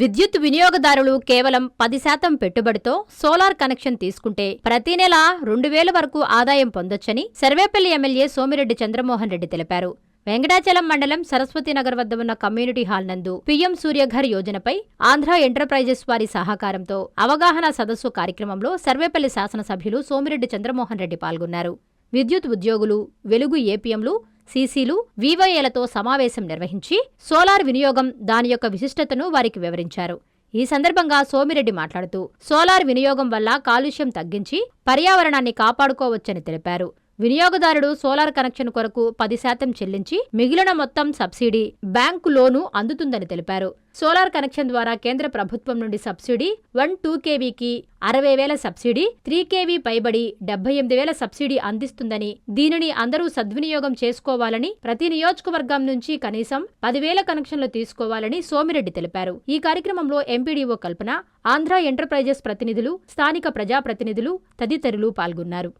విద్యుత్ వినియోగదారులు కేవలం పది శాతం పెట్టుబడితో సోలార్ కనెక్షన్ తీసుకుంటే ప్రతి నెల రెండు వేల వరకు ఆదాయం పొందొచ్చని సర్వేపల్లి ఎమ్మెల్యే సోమిరెడ్డి చంద్రమోహన్ రెడ్డి తెలిపారు. వెంకటాచలం మండలం సరస్వతినగర్ వద్ద ఉన్న కమ్యూనిటీ హాల్ నందు పీఎం సూర్యఘర్ యోజనపై ఆంధ్ర ఎంటర్ప్రైజెస్ వారి సహకారంతో అవగాహన సదస్సు కార్యక్రమంలో సర్వేపల్లి శాసనసభ్యులు సోమిరెడ్డి చంద్రమోహన్ రెడ్డి పాల్గొన్నారు. విద్యుత్ ఉద్యోగులు వెలుగు ఏపీఎంలు సీసీలు వివైఏలతో సమావేశం నిర్వహించి సోలార్ వినియోగం దాని యొక్క విశిష్టతను వారికి వివరించారు. ఈ సందర్భంగా సోమిరెడ్డి మాట్లాడుతూ సోలార్ వినియోగం వల్ల కాలుష్యం తగ్గించి పర్యావరణాన్ని కాపాడుకోవచ్చని తెలిపారు. వినియోగదారుడు సోలార్ కనెక్షన్ కొరకు పది శాతం చెల్లించి మిగిలిన మొత్తం సబ్సిడీ బ్యాంకు లోను అందుతుందని తెలిపారు. సోలార్ కనెక్షన్ ద్వారా కేంద్ర ప్రభుత్వం నుండి సబ్సిడీ వన్ టూ కేవీకి అరవై వేల సబ్సిడీ త్రీ కేవీ పైబడి డెబ్బై ఎనిమిది వేల సబ్సిడీ అందిస్తుందని దీనిని అందరూ సద్వినియోగం చేసుకోవాలని ప్రతి నియోజకవర్గం నుంచి కనీసం పదివేల కనెక్షన్లు తీసుకోవాలని సోమిరెడ్డి తెలిపారు. ఈ కార్యక్రమంలో ఎంపీడీఓ కల్పన ఆంధ్ర ఎంటర్ప్రైజెస్ ప్రతినిధులు స్థానిక ప్రజాప్రతినిధులు తదితరులు పాల్గొన్నారు.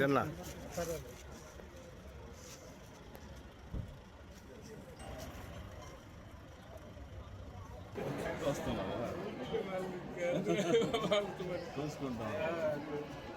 चल ना Kostun ama. Kostun ama.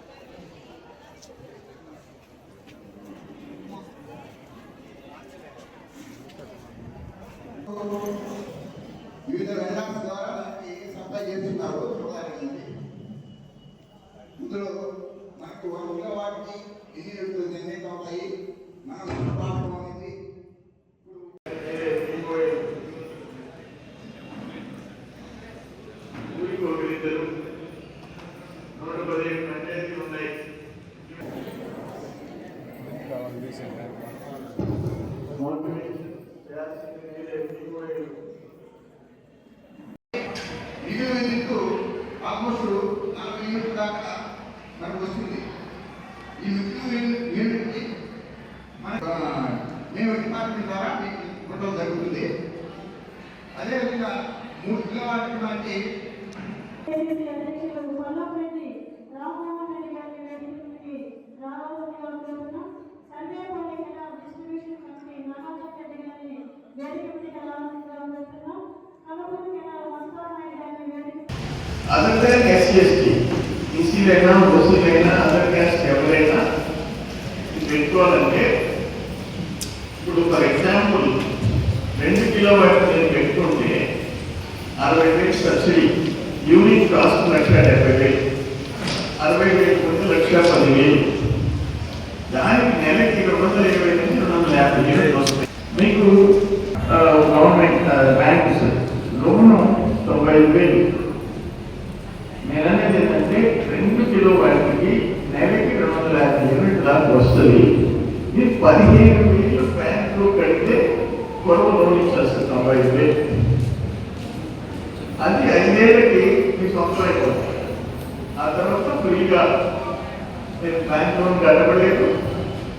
మేము డిపార్ట్మెంట్ ద్వారా మీకు ఇవ్వడం జరుగుతుంది. అదేవిధంగా మూడు కిలోవాట్ల లాంటి అదర్ దాన్ ఎస్సీఎస్టీ ఈసీలైనా ఓసీలైనా అదర్ క్యాస్ట్ ఎవరైనా పెట్టుకోవాలంటే ఇప్పుడు ఫర్ ఎగ్జాంపుల్ రెండు కిలో వాట్ నేను పెట్టుకుంటే అరవై వేలు సబ్సిడీ యూనిట్ కాస్ట్ లక్ష డెబ్బై వేలు. అరవై వేలు ముందు లక్ష పదివేలు దానికి నెలకి రెండు వందల ఇరవై నుంచి రెండు వందల యాభై యూనిట్లు వస్తాయి మీకు ఆ, గవర్నమెంట్ ఆ, బ్యాంక్స్ లోను తొంభై ఐదు వేలు నేను అనేది ఏంటంటే రెండు కిలో వాటికి నెలకి రెండు వందల యాభై యూనిట్ దాకా వస్తుంది మీరు పదిహేను వేలు బ్యాంకులో కడితే కొరవ లోన్ ఇచ్చేస్తుంది తొంభై వేలు అది ఐదేళ్ళకి మీ సొంతం అయిపోతుంది. ఆ తర్వాత ఫ్రీగా మీరు బ్యాంక్ లోన్ గడపలేదు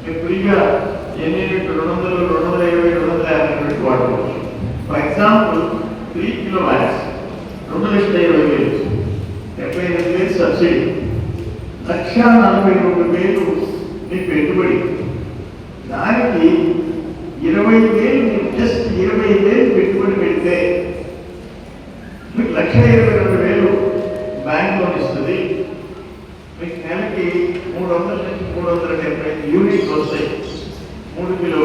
మీరు ఫ్రీగా ఎన్ని రెండు వందలు రెండు వందల ఇరవై రెండు వందల యాభై యూనిట్ వాడుకోవచ్చు for example three kilo wax రెండు లక్షల ఇరవై వేలు. డెబ్బై ఎనిమిది వేలు సబ్సిడీ. లక్ష నలభై రెండు వేలు మీ పెట్టుబడి. దానికి ఇరవై వేలు ఇరవై వేలు పెట్టుబడి పెడితే మీకు లక్ష ఇరవై రెండు వేలు బ్యాంక్ లోన్ ఇస్తుంది. మీకు నెలకి మూడు వందల నుంచి మూడు వందల డెబ్బై ఐదు యూనిట్స్ వస్తాయి. మూడు కిలో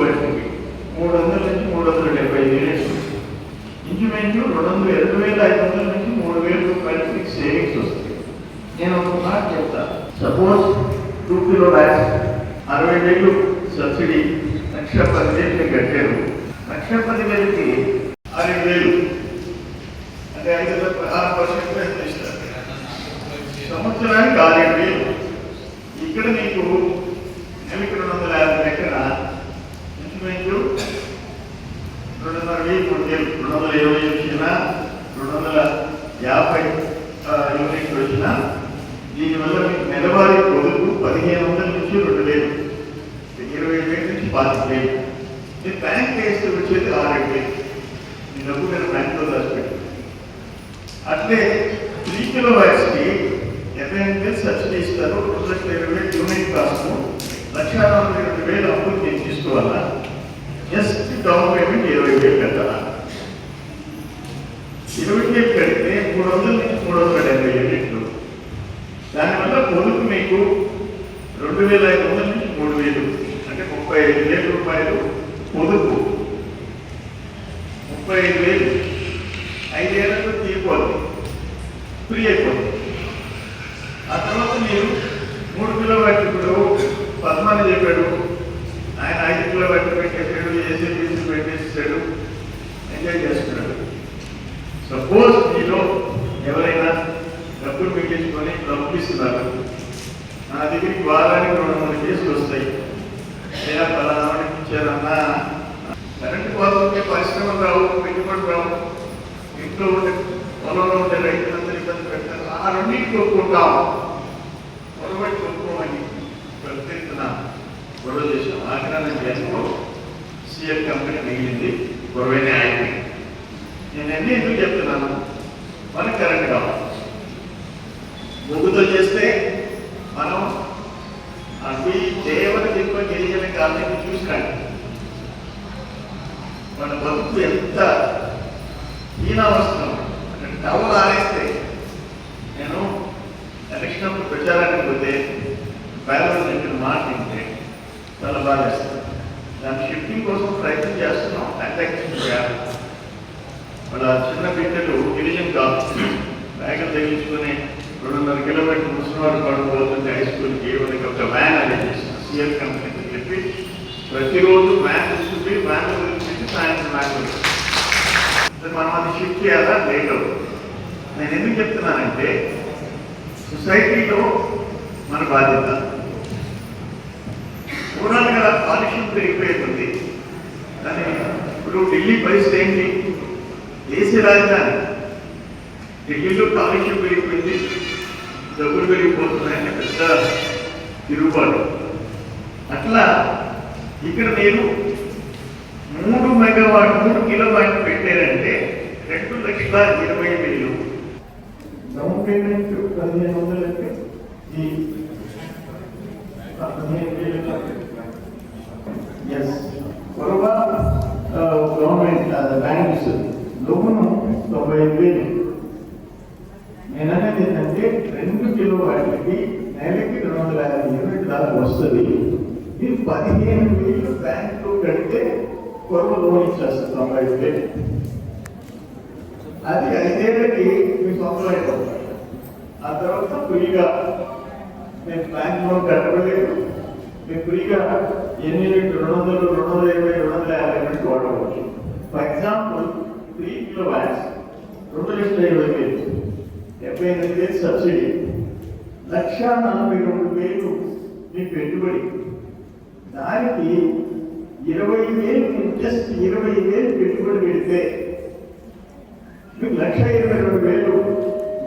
అట్లే త్రీ కిలో వ్యాట్స్కి ఎఫ్ఎన్ఎల్ సబ్సిడీ ఇస్తారు రెండు లక్షల ఇరవై వేలు యూనిట్ కాస్ట్ లక్ష నలభై రెండు వేలు అప్పులు నేను తీసుకోవాలా? జస్ట్ డౌన్ పేమెంట్ ఇరవై వేలు కట్టాలా? ఇరవై వేలు కడితే మూడు వందల నుంచి మూడు వందల డెబ్బై యూనిట్లు. దానివల్ల పొదుపు మీకు రెండు వేల ఐదు వందల నుంచి మూడు వేలు అంటే ముప్పై ఐదు వేల రూపాయలు పొదుపు ముప్పై ఐదు వేలు ఐదేళ్ళకు ఫ్రీ అయిపోతుంది ఆ తర్వాత మీరు మూడు కిలో వాటి ఇప్పుడు పద్మాని చెప్పాడు. ఆయన ఐదు కిలో వాటి పెట్టేసాడు ఏసీబీసీ పెట్టేసాడు. ఎంజాయ్ చేస్తున్నాడు. సపోజ్ మీలో ఎవరైనా డబ్బులు పెట్టించుకొని పంపిస్తున్నారు. నా దగ్గరికి వారానికి రెండు మూడు కేసులు వస్తాయి. లేదా పలానా ఇచ్చారన్నా. కరెంటు పోతుంటే పరిశ్రమలు రావు పెట్టుబడి రావు. ఇంట్లో ఉండే పొలంలో ఉండే రైతులందరూ ఇబ్బంది పెడతారు. ఆ రెండింటికి ఒప్పుకుంటాం పొరబడి ఒప్పుకోమని ప్రత్యేకన గొడవ చేశాం. ఆగ్రహం చేస్తూ సీఎం కంపెనీ మిగిలింది. గొడవనే అయిపోయింది నేను అన్ని ఎందుకు చెప్తున్నాను? మనకు కరెంట్ కావాలి. ముగ్గుతో చేస్తే మనం అవి చేయవలసి ఎక్కువ గిరిజన కాలనీ చూసినాడు మన బతుకు ఎంత హీనావస్థ అంటే సొసైటీలో మన బాధ్యత. ఓవరాల్గా కాలుష్యం పెరిగిపోతుంది కానీ ఇప్పుడు ఢిల్లీ పరిస్థితి ఏంటి? దేశ రాజధాని. ఢిల్లీలో కాలుష్యం పెరిగిపోయింది. డబ్బులు పెరిగిపోతున్నాయని పెద్ద తిరుగుబాటు. అట్లా ఇక్కడ మీరు మూడు మెగావాట్ మూడు కిలోవాట్ పెట్టారంటే రెండు లక్షల ఇరవై వేలు. పేమెంట్ పదిహేను వందలకి ఈ పదిహేను వేలు ఎస్ పొరవ గవర్నమెంట్ బ్యాంక్స్ లోను తొంభై ఐదు వేలు నేను అనేది ఏంటంటే రెండు కిలో వాటికి నెలకి రెండు వందల యాభై యూనిట్ దాకా వస్తుంది మీరు పదిహేను వేలు బ్యాంకులో కడితే పొరవ లోన్ ఇచ్చేస్తారు తొంభై ఐదు వేలు అది ఐదేళ్ళకి మీ సొంతం అయిపోతుంది ఆ తర్వాత ఫ్రీగా నేను బ్యాంక్ లోన్ కట్టలేదు మీరు ఫ్రీగా ఎన్ని రెండు వందలు రెండు వందల ఇరవై రెండు వందల యాభై యూనిట్ వాడవచ్చు for example three kilo watts రెండు లక్షల ఇరవై వేలు డెబ్బై ఎనిమిది వేలు సబ్సిడీ లక్ష నలభై రెండు వేలు మీ పెట్టుబడి. దానికి ఇరవై వేలు జస్ట్ ఇరవై వేలు పెట్టుబడి పెడితే మీకు లక్ష ఇరవై రెండు వేలు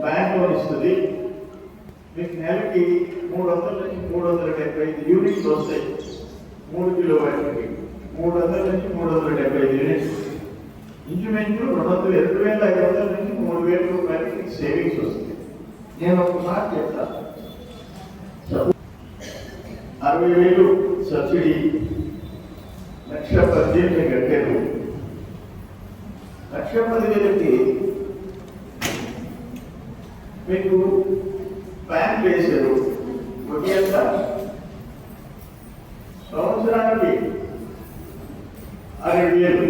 బ్యాంక్ లోన్ ఇస్తుంది. మీకు నెలకి మూడు వందల నుంచి మూడు వందల డెబ్బై ఐదు యూనిట్స్ వస్తాయి. మూడు కిలో వాటికి మూడు వందల నుంచి మూడు వందల డెబ్బై ఐదు యూనిట్స్ ఇంచుమించు రెండు వందల రెండు వేల ఐదు వందల నుంచి మూడు వేల రూపాయలకి సేవింగ్స్ వస్తుంది. నేను ఒక మాట చెప్తాను అరవై వేలు సబ్సిడీ లక్ష పద్దెనిమిది కట్టారు లక్ష పదివేలకి మీకు బ్యాంక్ వేశారు వడ్డీ ఎంత? సంవత్సరానికి ఆరేడు వేలు.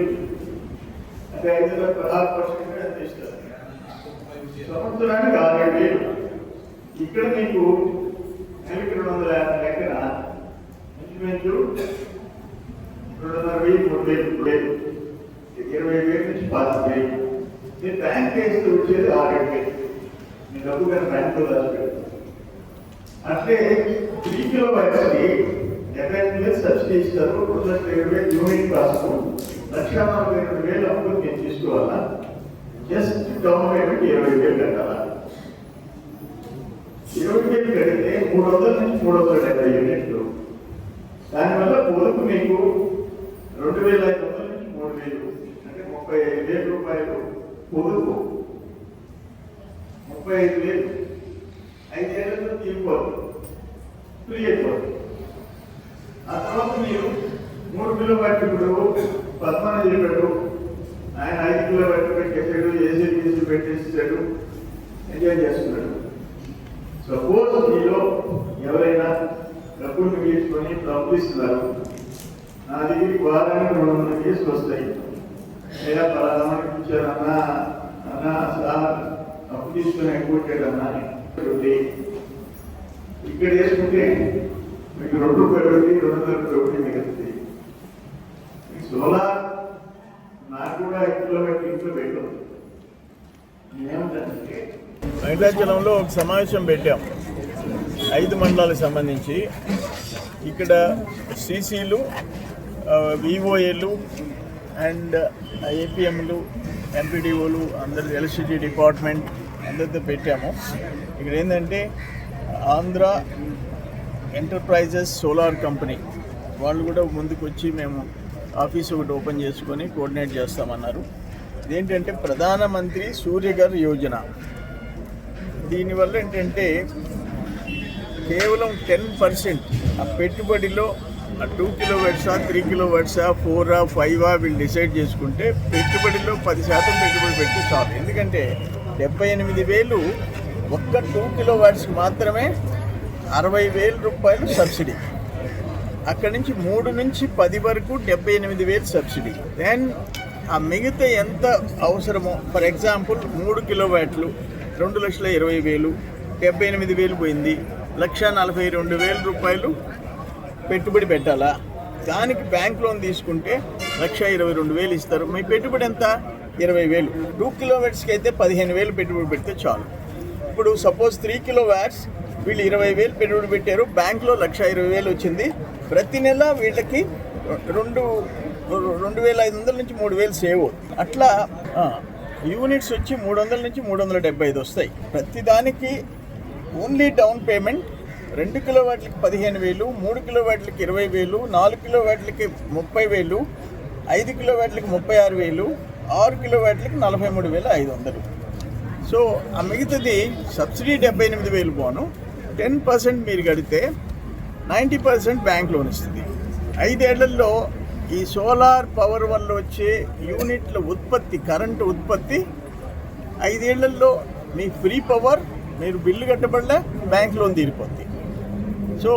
అంటే ఐదు వేల పదహారు పర్సెంట్ ఎంత ఇస్తారు సంవత్సరానికి ఆరేడు వేలు. ఇక్కడ మీకు నెలకి రెండు వందల యాభై లెక్కన ఇంచుమించు రెండున్నర వెయ్యి మూడు వేలు వేలు. ఇరవై వేలు నుంచి పాతిక వేలు. మీరు బ్యాంక్ వేస్తే వచ్చేది ఆరేడు వేలు. మీ డబ్బు కానీ బ్యాంకులో దాచిపెట్టు అంటే త్రీ కిలో వైఎస్కి డెబ్బై ఎనిమిది వేలు సబ్సిడీ ఇస్తారు రెండు లక్షల ఇరవై వేలు యూనిట్ కాస్ట్ లక్ష నలభై రెండు వేలు అప్పులు నేను తీసుకోవాలా? జస్ట్ డౌన్ పేమెంట్ ఇరవై వేలు కట్టాలా? ఇరవై వేలు కడితే మూడు వందల నుంచి మూడు వందల డెబ్బై యూనిట్లు. దానివల్ల పొదుపు మీకు రెండు వేల ఐదు వందల నుంచి మూడు వేలు అంటే ముప్పై ఐదు వేల రూపాయలు పొదుపు ముప్పై ఐదు వేలు. ఐదేళ్ళలో తీరిపోదు ఫ్రీ అయిపోతుంది ఆ తర్వాత మీరు మూడు కిలో బట్టి ఇప్పుడు పద్మనాభ పెట్టు. ఆయన ఐదు కిలో బట్టి పెట్టేసాడు ఏసీ గీసీ పెట్టేసాడు ఎంజాయ్ చేస్తున్నాడు. సపోజ్ మీలో ఎవరైనా డబ్బులు మిగిల్చుకొని డబ్బులు ఇస్తున్నారు నా దగ్గరికి వారానికి రెండు వందల కేసులు వస్తాయి. లేదా పలానా వాడికి ఇచ్చారు అన్నా సార్ తీసుకుని ఎక్కువ అన్నా ఇక్కడ చేసుకుంటే మీకు రెండు రూపాయలు ఒకటి రెండు వందల రూపాయలు ఒకటి మిగులుతుంది. సోలార్ నాకు కూడా కిలోమీటర్ ఇంట్లో పెట్టు. నేనేమంటానంటే వెంకటాచలంలో ఒక సమావేశం పెట్టాం. ఐదు మండలాలకు సంబంధించి. ఇక్కడ సీసీలు విఓఏలు అండ్ ఏపీఎంలు ఎంపీడీఓలు అందరు ఎలక్ట్రిసిటీ డిపార్ట్మెంట్ అందరితో పెట్టాము. ఇక్కడ ఏంటంటే ఆంధ్ర ఎంటర్ప్రైజెస్ సోలార్ కంపెనీ. వాళ్ళు కూడా ముందుకు వచ్చి మేము ఆఫీస్ ఒకటి ఓపెన్ చేసుకొని కోఆర్డినేట్ చేస్తామన్నారు. ఇదేంటంటే ప్రధానమంత్రి సూర్యఘర్ యోజన. దీనివల్ల ఏంటంటే కేవలం టెన్ పర్సెంట్ ఆ పెట్టుబడిలో ఆ టూ కిలో వర్సా త్రీ కిలో వర్డ్సా ఫోరా ఫైవా వీళ్ళు డిసైడ్ చేసుకుంటే పెట్టుబడిలో పది శాతం పెట్టుబడి పెట్టి చాలు ఎందుకంటే డెబ్బై ఎనిమిది వేలు ఒక్క టూ కిలో వాట్స్కి మాత్రమే అరవై వేల రూపాయలు సబ్సిడీ. అక్కడి నుంచి మూడు నుంచి పది వరకు డెబ్బై ఎనిమిది వేలు సబ్సిడీ. దెన్ ఆ మిగతా ఎంత అవసరమో ఫర్ ఎగ్జాంపుల్ మూడు కిలో వ్యాట్లు రెండు లక్షల ఇరవై వేలు డెబ్బై ఎనిమిది వేలు పోయింది. లక్ష నలభై రెండు వేల రూపాయలు పెట్టుబడి పెట్టాలా? దానికి బ్యాంక్ లోన్ తీసుకుంటే లక్ష ఇరవై రెండు వేలు ఇస్తారు. మీ పెట్టుబడి ఎంత? ఇరవై వేలు. టూ కిలోమీటర్స్కి అయితే పదిహేను వేలు పెట్టుబడి పెడితే చాలు. ఇప్పుడు సపోజ్ త్రీ కిలో వ్యాట్స్ వీళ్ళు ఇరవై వేలు పెట్టుబడి పెట్టారు బ్యాంక్లో లక్ష ఇరవై వేలు వచ్చింది. ప్రతి నెల వీళ్ళకి రెండు రెండు వేల ఐదు వందల నుంచి మూడు వేలు సేవ్ అవుతుంది. అట్లా యూనిట్స్ వచ్చి మూడు వందల నుంచి మూడు వందల డెబ్బై ఐదు వస్తాయి. ప్రతిదానికి ఓన్లీ డౌన్ పేమెంట్ రెండు కిలో వాట్లకి పదిహేను వేలు మూడు కిలో వాట్లకి ఇరవై వేలు నాలుగు కిలో వాట్లకి ముప్పై వేలు ఐదు కిలో వాట్లకి ముప్పై ఆరు వేలు ఆరు కిలోవాట్లకి నలభై మూడు వేల ఐదు వందలు. సో ఆ మిగతాది సబ్సిడీ డెబ్బై ఎనిమిది వేలు పోను. టెన్ పర్సెంట్ మీరు కడితే నైంటీ పర్సెంట్ బ్యాంక్ లోన్ ఇస్తుంది. ఐదేళ్ళలో ఈ సోలార్ పవర్ వల్ల వచ్చే యూనిట్ల ఉత్పత్తి కరెంటు ఉత్పత్తి ఐదేళ్ళలో మీ ఫ్రీ పవర్ మీరు బిల్లు కట్టబడలే బ్యాంక్ లోన్ తీరిపోద్ది. సో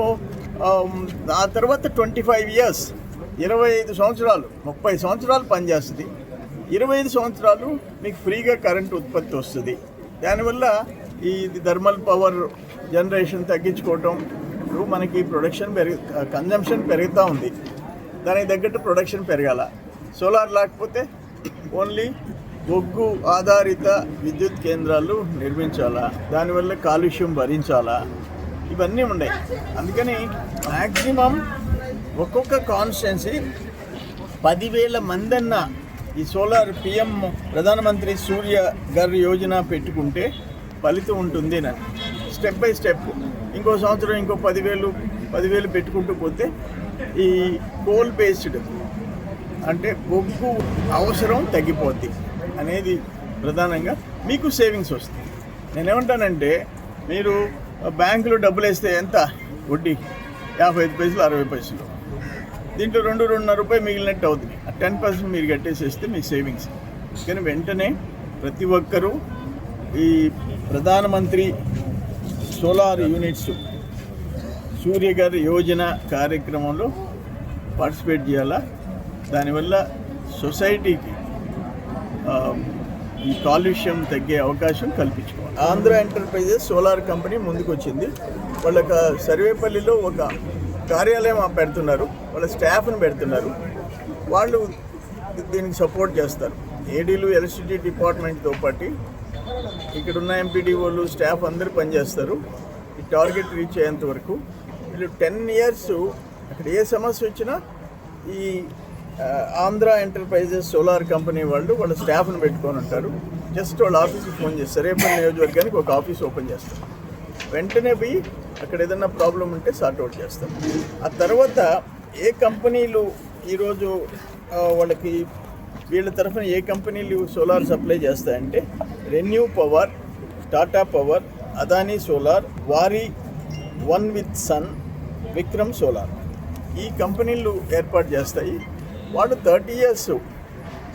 ఆ తర్వాత ట్వంటీ ఫైవ్ ఇయర్స్ ఇరవై ఐదు సంవత్సరాలు ముప్పై సంవత్సరాలు పనిచేస్తుంది. ఇరవై ఐదు సంవత్సరాలు మీకు ఫ్రీగా కరెంట్ ఉత్పత్తి వస్తుంది. దానివల్ల ఈ థర్మల్ పవర్ జనరేషన్ తగ్గించుకోవటం మనకి ప్రొడక్షన్ పెరుగు కన్జంప్షన్ పెరుగుతూ ఉంది. దానికి తగ్గట్టు ప్రొడక్షన్ పెరగాల. సోలార్ లేకపోతే ఓన్లీ బొగ్గు ఆధారిత విద్యుత్ కేంద్రాలు నిర్మించాలా. దానివల్ల కాలుష్యం భరించాలా. ఇవన్నీ ఉన్నాయి. అందుకని మ్యాక్సిమం ఒక్కొక్క కాన్స్టెన్సీ పదివేల మందన్న ఈ సోలార్ పిఎం ప్రధానమంత్రి సూర్య గర్ యోజన పెట్టుకుంటే ఫలితం ఉంటుంది అని. Step by step. ఇంకో సంవత్సరం ఇంకో పదివేలు పదివేలు పెట్టుకుంటూ పోతే ఈ కోల్ బేస్డ్ అంటే బొగ్గు అవసరం తగ్గిపోద్ది అనేది ప్రధానంగా మీకు సేవింగ్స్ వస్తుంది నేనేమంటానంటే మీరు బ్యాంకులో డబ్బులు వేస్తే ఎంత? వడ్డీ యాభై ఐదు పైసలు అరవై పైసలు. దీంట్లో రెండు రెండున్నర రూపాయలు మిగిలినట్టు అవుతుంది. టెన్ పర్సెంట్ మీరు కట్టేసేస్తే మీ సేవింగ్స్. కానీ వెంటనే ప్రతి ఒక్కరూ ఈ ప్రధానమంత్రి సోలార్ యూనిట్స్ సూర్యగారి యోజన కార్యక్రమంలో పార్టిసిపేట్ చేయాలా? దానివల్ల సొసైటీకి ఈ కాలుష్యం తగ్గే అవకాశం కల్పించుకోవాలి. ఆంధ్ర ఎంటర్ప్రైజెస్ సోలార్ కంపెనీ ముందుకు వచ్చింది వాళ్ళ సర్వేపల్లిలో ఒక కార్యాలయం పెడుతున్నారు వాళ్ళ స్టాఫ్ని పెడుతున్నారు. వాళ్ళు దీనికి సపోర్ట్ చేస్తారు. ఏడీలు ఎలక్ట్రిసిటీ డిపార్ట్మెంట్తో పాటు ఇక్కడ ఉన్న ఎంపీడీఓలు స్టాఫ్ అందరూ పనిచేస్తారు. ఈ టార్గెట్ రీచ్ అయ్యేంత వరకు వీళ్ళు టెన్ ఇయర్స్ అక్కడ ఏ సమస్య వచ్చినా ఈ ఆంధ్ర ఎంటర్ప్రైజెస్ సోలార్ కంపెనీ వాళ్ళు వాళ్ళ స్టాఫ్ని పెట్టుకొని ఉంటారు. జస్ట్ వాళ్ళ ఆఫీస్కి ఫోన్ చేస్తారు. రేపటి నియోజకవర్గానికి ఒక ఆఫీస్ ఓపెన్ చేస్తారు. వెంటనే పోయి అక్కడ ఏదైనా ప్రాబ్లం ఉంటే సార్ట్ అవుట్ చేస్తాం. ఆ తర్వాత ఏ కంపెనీలు ఈరోజు వాళ్ళకి వీళ్ళ తరఫున ఏ కంపెనీలు సోలార్ సప్లై చేస్తాయంటే renew power Tata power Adani solar వారి one with sun Vikram solar. ఈ కంపెనీలు ఏర్పాటు చేస్తాయి. వాళ్ళు థర్టీ ఇయర్స్